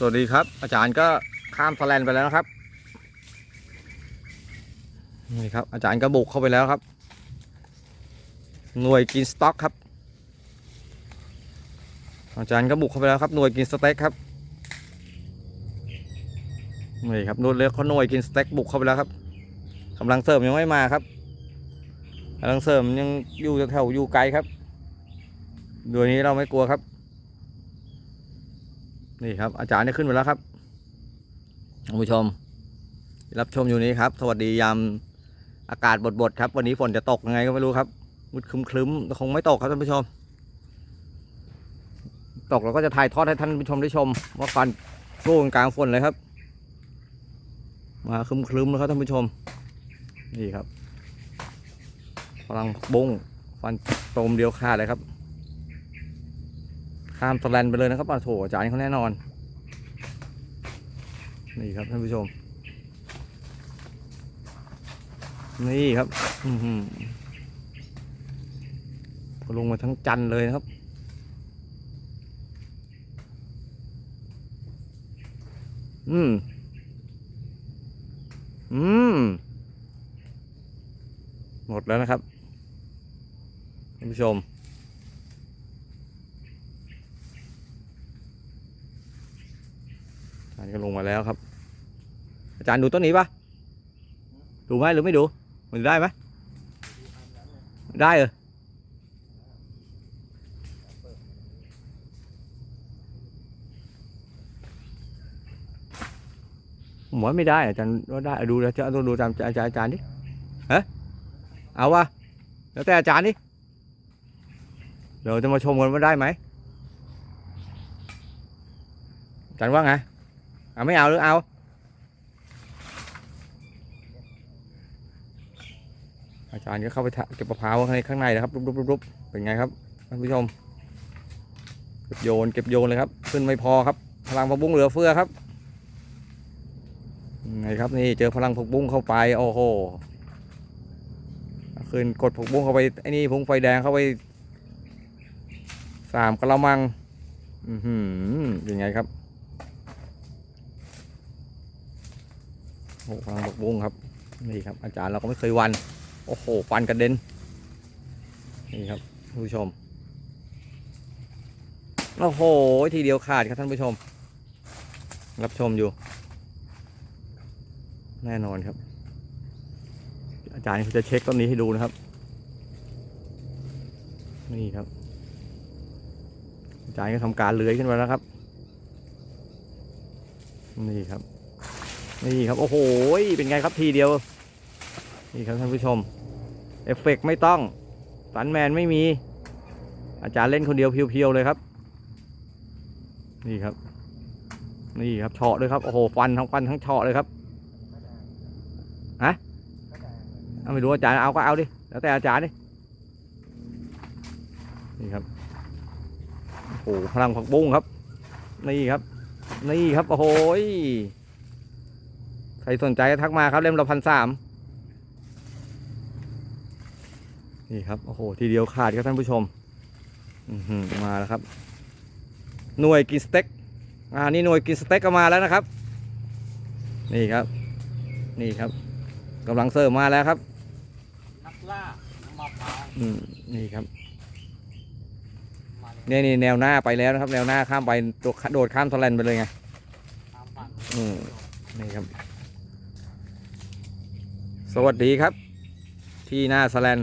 สวัสดีครับ อาจารย์ก็ข้ามสแลนไปแล้วนะครับนี่ครับ อาจารย์ก็บุกเข้าไปแล้วครับ หน่วยกินสต็อกครับ อาจารย์ก็บุกเข้าไปแล้วครับหน่วยกินสเต็กครับนี่ครับหน่วยเลือกเขาหน่วยกินสเต็กบุกเข้าไปแล้วครับกำลังเสริมยังไม่มาครับกำลังเสริมยังอยู่แถวอยู่ไกลครับโดยนี้เราไม่กลัวครับ นี่ครับ อาจารย์ได้ขึ้นมาแล้วครับท่านผู้ชม รับชมอยู่นี้ครับ สวัสดียามอากาศบดๆครับ วันนี้ฝนจะตกยังไงก็ไม่รู้ครับมืดครึ้มๆแต่คงไม่ตกครับท่านผู้ชม ตกเราก็จะถ่ายทอดให้ท่านผู้ชมได้ชม ว่าฟันสู้กันกลางฝนเลยครับ มาครึ้มๆแล้วครับท่านผู้ชม นี่ครับพลังบุ้งฟันตมเดียวขาดเลยครับ ข้ามสแลนไปเลยนะครับอะโถอาจารย์เขาแน่นอน นี่ครับท่านผู้ชม นี่ครับก็ลงมาทั้งจันเลยนะครับ อืม อืม หมดแล้วนะครับท่านผู้ชม อาจารย์ ก็ลงมาแล้วครับ อาจารย์ดูต้นนี้ปะดูไหมหรือไม่ดู มันได้ไหมได้เหรอผมว่าไม่ได้อาจารย์ว่าได้ดูแล้วจะดูดูตามอาจารย์อาจารย์ดิฮะเอาวะแล้วแต่อาจารย์ดิเดี๋ยวจะมาชมกันว่าได้ไหมอาจารย์ว่าไง เอาไม่เอาหรือเอา อาจารย์ก็เข้าไปเก็บมะพร้าวข้างในข้างในนะครับรุบรุบเป็นไงครับท่านผู้ชม เก็บโยนเก็บโยนเลยครับ ขึ้นไม่พอครับ พลังผักบุ้งเหลือเฟือครับไงครับนี่เจอพลังผักบุ้งเข้าไปโอ้โหขึ้นกดผักบุ้งเข้าไปไอ้นี่พุงไฟแดงเข้าไปสามกระมัง อือหือเป็นไงครับ โอ้โหพลังบกบุ้งครับ นี่ครับ อาจารย์เราก็ไม่เคยวัน โอ้โหฟันกระเด็น นี่ครับท่านผู้ชม โอ้โห ทีเดียวขาดครับท่านผู้ชม รับชมอยู่ แน่นอนครับ อาจารย์เขาจะเช็คต้นนี้ให้ดูนะครับ นี่ครับ อาจารย์ก็ทำการเลื้อยขึ้นมาแล้วครับ นี่ครับ นี่ครับ โอ้โห เป็นไงครับทีเดียว นี่ครับท่านผู้ชม เอฟเฟกต์ไม่ต้องสันแมนไม่มี อาจารย์เล่นคนเดียวเพียวๆเลยครับ นี่ครับ นี่ครับเฉาะเลยครับ โอ้โห ฟันทั้งฟันทั้งเฉาะเลยครับ ฮะเอาไม่รู้อาจารย์เอาก็เอาดิ แล้วแต่อาจารย์ดิ นี่ครับ โอ้โหพลังผักบุ้งครับ นี่ครับ นี่ครับ โอ้โห รสนใจก็ทักมาครับเล่มละพันสามนี่ครับโอ้โหทีเดียวขาดครับท่านผู้ชมอือหือมาแล้วครับ หน่วยกินสเต็กอ่านี่หน่วยกินสเต็กก็มาแล้วนะครับ นี่ครับ นี่ครับกำลังเสิร์ฟมาแล้วครับนักล่าน้ำมะพร้าวอืมนี่ครับมาเลยเนี่ยนี่แนวหน้าไปแล้วนะครับ แนวหน้าข้ามไปโดดโดดข้ามทะเลนไปเลยไงตามฝั่งอืมนี่ครับ สวัสดีครับ ที่หน้าสแลน